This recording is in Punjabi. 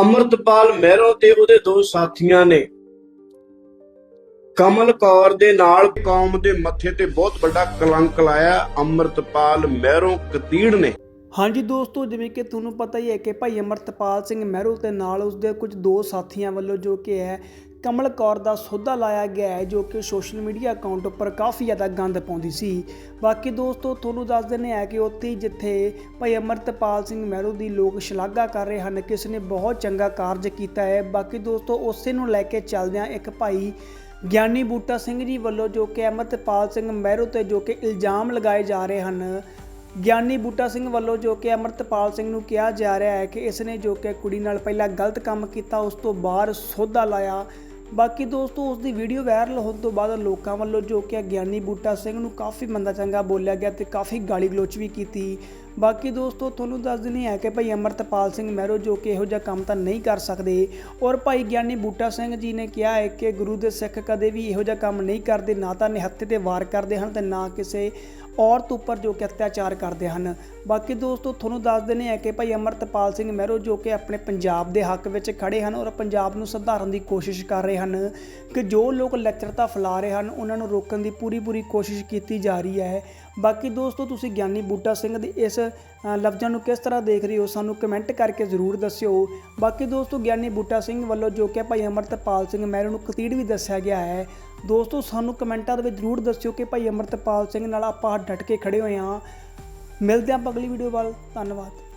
ਅਮਰਤਪਾਲ ਮਹਿਰੋ ਤੇ ਉਹਦੇ ਦੋ ਸਾਥੀਆਂ ਨੇ। ਕਮਲ ਕੌਰ ਦੇ ਨਾਲ ਕੌਮ ਦੇ ਮੱਥੇ ਤੇ ਬਹੁਤ ਵੱਡਾ ਕਲੰਕ ਲਾਇਆ ਅਮਰਤਪਾਲ ਮਹਿਰੋ ਕਤੀੜ ਨੇ। ਹਾਂਜੀ ਦੋਸਤੋ, ਜਿਵੇਂ ਕਿ ਤੁਹਾਨੂੰ ਪਤਾ ਹੀ ਹੈ ਕਿ ਭਾਈ ਅਮਰਤਪਾਲ ਸਿੰਘ ਮਹਿਰੂ ਤੇ ਨਾਲ ਉਸਦੇ ਕੁਝ ਦੋ ਸਾਥੀਆਂ ਵੱਲੋਂ ਜੋ ਕਿ ਹੈ ਕਮਲ ਕੌਰ ਦਾ ਸੌਦਾ ਲਾਇਆ ਗਿਆ ਹੈ, ਜੋ ਕਿ ਸੋਸ਼ਲ ਮੀਡੀਆ ਅਕਾਊਂਟ ਉੱਪਰ ਕਾਫੀ ਜ਼ਿਆਦਾ ਗੰਦ ਪਾਉਂਦੀ ਸੀ। ਬਾਕੀ ਦੋਸਤੋ, ਤੁਹਾਨੂੰ ਦੱਸ ਦਿੰਦੇ ਆ ਕਿ ਉੱਥੇ ਹੀ ਜਿੱਥੇ ਭਾਈ ਅਮਰਤਪਾਲ ਸਿੰਘ ਮਹਿਰੂ ਦੀ ਲੋਕ ਸ਼ਲਾਘਾ ਕਰ ਰਹੇ ਹਨ ਕਿ ਉਸਨੇ ਬਹੁਤ ਚੰਗਾ ਕਾਰਜ ਕੀਤਾ ਹੈ। ਬਾਕੀ ਦੋਸਤੋ, ਉਸੇ ਨੂੰ ਲੈ ਕੇ ਚੱਲਦਿਆਂ ਇੱਕ ਭਾਈ ਗਿਆਨੀ ਬੂਟਾ ਸਿੰਘ ਜੀ ਵੱਲੋਂ ਜੋ ਕਿ ਅਮਰਤਪਾਲ ਸਿੰਘ ਮਹਿਰੂ ਤੇ ਜੋ ਕਿ ਇਲਜ਼ਾਮ ਲਗਾਏ ਜਾ ਰਹੇ ਹਨ, ਗਿਆਨੀ ਬੂਟਾ ਸਿੰਘ ਵੱਲੋਂ ਜੋ ਕਿ ਅਮਰਤਪਾਲ ਸਿੰਘ ਨੂੰ ਕਿਹਾ ਜਾ ਰਿਹਾ ਹੈ ਕਿ ਇਸ ਨੇ ਜੋ ਕਿ ਕੁੜੀ ਨਾਲ ਪਹਿਲਾਂ ਗਲਤ ਕੰਮ ਕੀਤਾ, ਉਸ ਤੋਂ ਬਾਅਦ ਸੌਦਾ ਲਾਇਆ। ਬਾਕੀ ਦੋਸਤੋ, ਉਸ ਦੀ ਵੀਡੀਓ ਵਾਇਰਲ ਹੋਣ ਤੋਂ ਬਾਅਦ ਲੋਕਾਂ ਵੱਲੋਂ ਜੋ ਕਿ ਗਿਆਨੀ ਬੂਟਾ ਸਿੰਘ ਨੂੰ ਕਾਫੀ ਮੰਦਾ ਚੰਗਾ ਬੋਲਿਆ ਗਿਆ ਤੇ ਕਾਫੀ ਗਾਲੀ ਗਲੋਚ ਵੀ ਕੀਤੀ। ਬਾਕੀ ਦੋਸਤੋ, ਤੁਹਾਨੂੰ ਦੱਸ ਦਿੰਦੇ ਆ ਕਿ ਭਾਈ ਅਮਰਤਪਾਲ ਸਿੰਘ ਮਹਿਰੋ ਜੋ ਕਿ ਇਹੋ ਜਿਹਾ ਕੰਮ ਤਾਂ ਨਹੀਂ ਕਰ ਸਕਦੇ ਔਰ ਭਾਈ ਗਿਆਨੀ ਬੂਟਾ ਸਿੰਘ ਜੀ ਨੇ ਕਿਹਾ ਹੈ ਕਿ ਗੁਰੂ ਦੇ ਸਿੱਖ ਕਦੇ ਵੀ ਇਹੋ ਜਿਹਾ ਕੰਮ ਨਹੀਂ ਕਰਦੇ, ਨਾ ਤਾਂ ਨਿਹੱਥੇ ਤੇ ਵਾਰ ਕਰਦੇ ਹਨ ਤੇ ਨਾ ਕਿਸੇ ਔਰਤ ਉੱਪਰ ਜੋ ਕਿ ਅਤਿਆਚਾਰ ਕਰਦੇ ਹਨ। ਬਾਕੀ ਦੋਸਤੋ, ਤੁਹਾਨੂੰ ਦੱਸ ਦਿੰਦੇ ਆ ਕਿ ਭਾਈ ਅਮਰਤਪਾਲ ਸਿੰਘ ਮਹਿਰੋ ਜੋ ਕਿ ਆਪਣੇ ਪੰਜਾਬ ਦੇ ਹੱਕ ਵਿੱਚ ਖੜੇ ਹਨ ਔਰ ਪੰਜਾਬ ਨੂੰ ਸੁਧਾਰਨ ਦੀ ਕੋਸ਼ਿਸ਼ ਕਰ ਰਹੇ ਹਨ ਕਿ ਜੋ ਲੋਕ ਲੱਚਰਤਾ ਫੈਲਾ ਰਹੇ ਹਨ, ਉਹਨਾਂ ਨੂੰ ਰੋਕਣ ਦੀ ਪੂਰੀ ਪੂਰੀ ਕੋਸ਼ਿਸ਼ ਕੀਤੀ ਜਾ ਰਹੀ ਹੈ। ਬਾਕੀ ਦੋਸਤੋ, ਤੁਸੀਂ ਗਿਆਨੀ ਬੂਟਾ ਸਿੰਘ ਦੇ ਇਸ ਲਫ਼ਜ਼ਾਂ ਨੂੰ ਕਿਸ ਤਰ੍ਹਾਂ ਦੇਖ ਰਹੇ ਹੋ, ਸਾਨੂੰ ਕਮੈਂਟ ਕਰਕੇ ਜ਼ਰੂਰ ਦੱਸਿਓ। ਬਾਕੀ ਦੋਸਤੋ, ਗਿਆਨੀ ਬੂਟਾ ਸਿੰਘ ਵੱਲੋਂ ਜੋ ਕਿ ਭਾਈ ਅਮਰਤਪਾਲ ਸਿੰਘ ਮਹਿਰੂ ਨੂੰ ਕਤੀੜ ਵੀ ਦੱਸਿਆ ਗਿਆ ਹੈ ਦੋਸਤੋ, ਸਾਨੂੰ ਕਮੈਂਟਾਂ ਦੇ ਵਿੱਚ ਜ਼ਰੂਰ ਦੱਸਿਓ ਕਿ ਭਾਈ ਅਮਰਤਪਾਲ ਸਿੰਘ ਨਾਲ ਆਪਾਂ ਡਟ ਕੇ ਖੜੇ ਹੋਏ ਹਾਂ। ਮਿਲਦੇ ਹਾਂ ਅਗਲੀ ਵੀਡੀਓ ਵੱਲ। ਧੰਨਵਾਦ।